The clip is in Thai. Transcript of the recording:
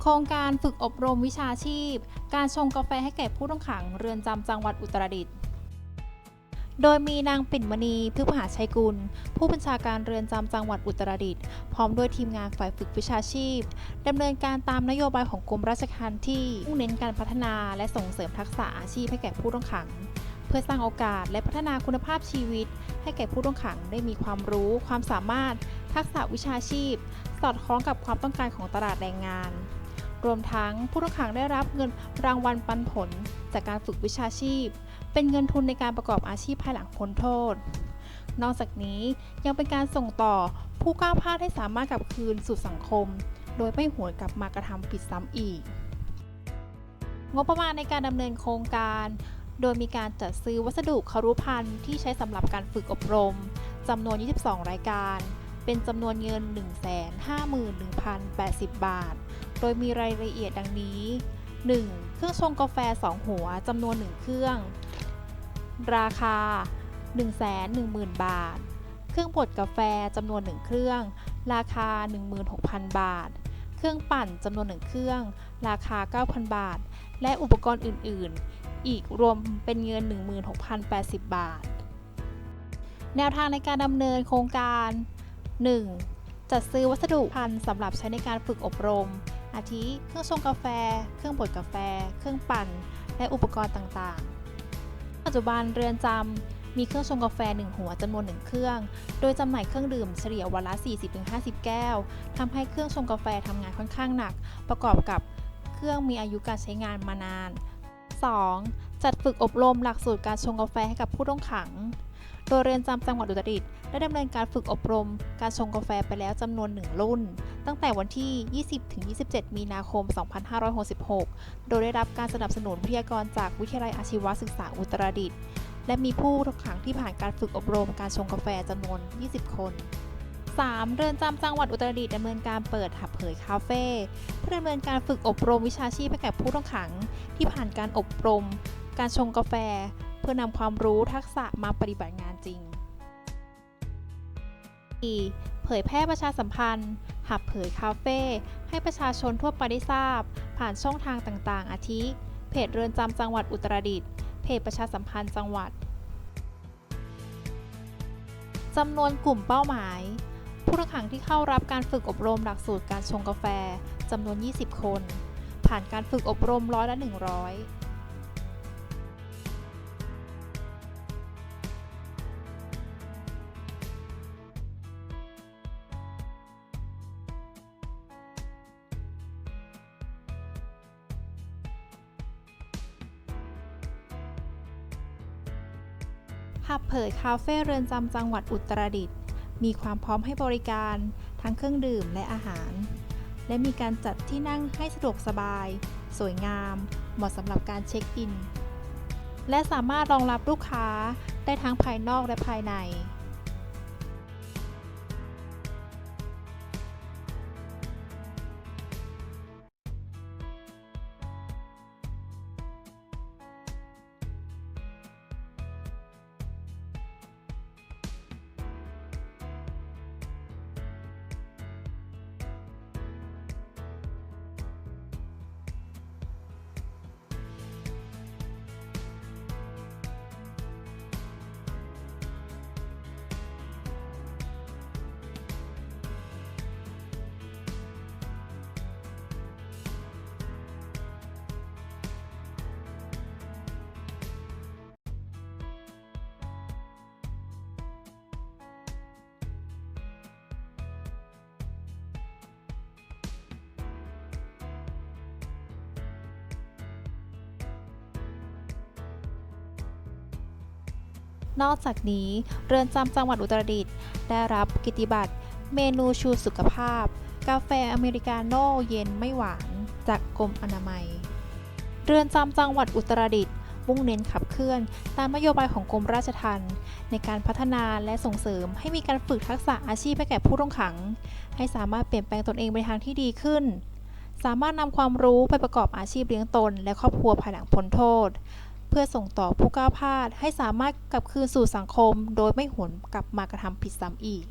โครงการฝึกอบรมวิชาชีพ การชงกาแฟให้แก่ผู้ต้องขังเรือนจำจังหวัดอุตรดิตถ์ โดยมีนางปิ่นมณีพฤกหาชัยกุล ผู้บัญชาการเรือนจำจังหวัดอุตรดิตถ์พร้อมด้วยทีมงานฝ่ายฝึกวิชาชีพดำเนินการตามนโยบายของกรมราชทัณฑ์ที่มุ่งเน้นการพัฒนาและส่งเสริมทักษะอาชีพให้แก่ผู้ต้องขัง เพื่อสร้างโอกาสและพัฒนาคุณภาพชีวิต ให้แก่ผู้ต้องขังได้มีความรู้ ความสามารถ ทักษะวิชาชีพ สอดคล้องกับความต้องการของตลาดแรงงาน รวมทั้งผู้ต้องขังได้รับเงินรางวัลปันผล จากการฝึกวิชาชีพ เป็นเงินทุนในการประกอบอาชีพภายหลังพ้นโทษ นอกจากนี้ยังเป็นการส่งต่อผู้ก้าวพลาดให้สามารถกลับคืนสู่สังคม โดยไม่หวนกลับมากระทำผิดซ้ำอีก งบประมาณในการดำเนินโครงการ โดยมีการจัดซื้อวัสดุคารุภัณฑ์ที่ใช้สำหรับการฝึกอบรมจำนวน 22 รายการ เป็นจำนวนเงิน 151,080 บาท โดยมีรายละเอียดดังนี้ 1. เครื่องชงกาแฟ 2 หัวจำนวน 1 เครื่อง ราคา 110,000 บาท เครื่องบดกาแฟจำนวน 1 เครื่อง ราคา 16,000 บาท เครื่องปั่นจำนวน 1 เครื่อง ราคา 9,000 บาท และอุปกรณ์อื่น ๆ อีกรวมเป็นเงิน 16,080 บาท แนวทางในการดำเนินโครงการ 1. จัดซื้อวัสดุภัณฑ์สำหรับใช้ในการฝึกอบรม อาทิ เครื่องชงกาแฟ เครื่องบดกาแฟ เครื่องปั่น และอุปกรณ์ต่างๆ ปัจจุบันเรือนจำมีเครื่องชงกาแฟ 1 หัวจำนวน 1 เครื่อง โดยจำหน่ายเครื่องดื่มเฉลี่ยวันละ 40-50 แก้วทำให้เครื่องชงกาแฟทำงานค่อนข้างหนัก ประกอบกับเครื่องมีอายุการใช้งานมานาน 2. จัดฝึกอบรมหลักสูตรการชงกาแฟให้กับผู้ต้องขัง โดยเรือนจำจังหวัดอุตรดิตถ์ได้ดำเนินการฝึกอบรม การชงกาแฟไปแล้วจำนวน 1 รุ่น ตั้งแต่วันที่ 20-27 มีนาคม 2566 โดยได้รับการสนับสนุนวิทยากรจากวิทยาลัยอาชีวศึกษาอุตรดิตถ์และมีผู้ต้องขังที่ผ่านการฝึกอบรมการชงกาแฟจำนวน 20 คน 3. เรือนจำจังหวัดอุตรดิตถ์ดำเนินการเปิดหับเผยคาเฟ่เพื่อดำเนินการฝึกอบรมวิชาชีพให้แก่ผู้ต้องขัง ที่ผ่านการอบรม การชงกาแฟ เพื่อนำความรู้ทักษะมาปฏิบัติงาน จริง 4. เผยแพร่ประชาสัมพันธ์ หับเผยคาเฟ่ให้ประชาชนทั่วไปได้ทราบ ผ่านช่องทางต่างๆ อาทิ เพจเรือนจำจังหวัดอุตรดิตถ์เพจประชาสัมพันธ์จังหวัดจำนวนกลุ่มเป้าหมาย ผู้ต้องขังที่เข้ารับการฝึกอบรมหลักสูตรการชงกาแฟจำนวน 20 คน ผ่านการฝึกอบรมร้อยละ 100 หับเผยคาเฟ่เรือนจำจังหวัดอุตรดิตถ์มีความพร้อมให้บริการ ทั้งเครื่องดื่มและอาหาร และมีการจัดที่นั่งให้สะดวกสบาย สวยงาม เหมาะสำหรับการเช็คอิน และสามารถรองรับลูกค้าได้ทั้งภายนอกและภายใน นอกจากนี้เรือนจำจังหวัดอุตรดิตถ์ได้รับกิตติบัตร เมนูชูสุขภาพ กาแฟอเมริกาโน่เย็นไม่หวาน จากกรมอนามัย เรือนจำจังหวัดอุตรดิตถ์มุ่งเน้นขับเคลื่อนตามนโยบายของกรมราชทัณฑ์ในการพัฒนาและส่งเสริมให้มีการฝึกทักษะอาชีพให้แก่ผู้ต้องขัง ให้สามารถเปลี่ยนแปลงตนเองไปทางที่ดีขึ้น สามารถนำความรู้ไปประกอบอาชีพเลี้ยงตน และครอบครัวภายหลังพ้นโทษ เพื่อส่งต่อผู้ก้าวพลาดให้สามารถกลับคืนสู่สังคม โดยไม่หวนกลับมากระทำผิดซ้ำอีก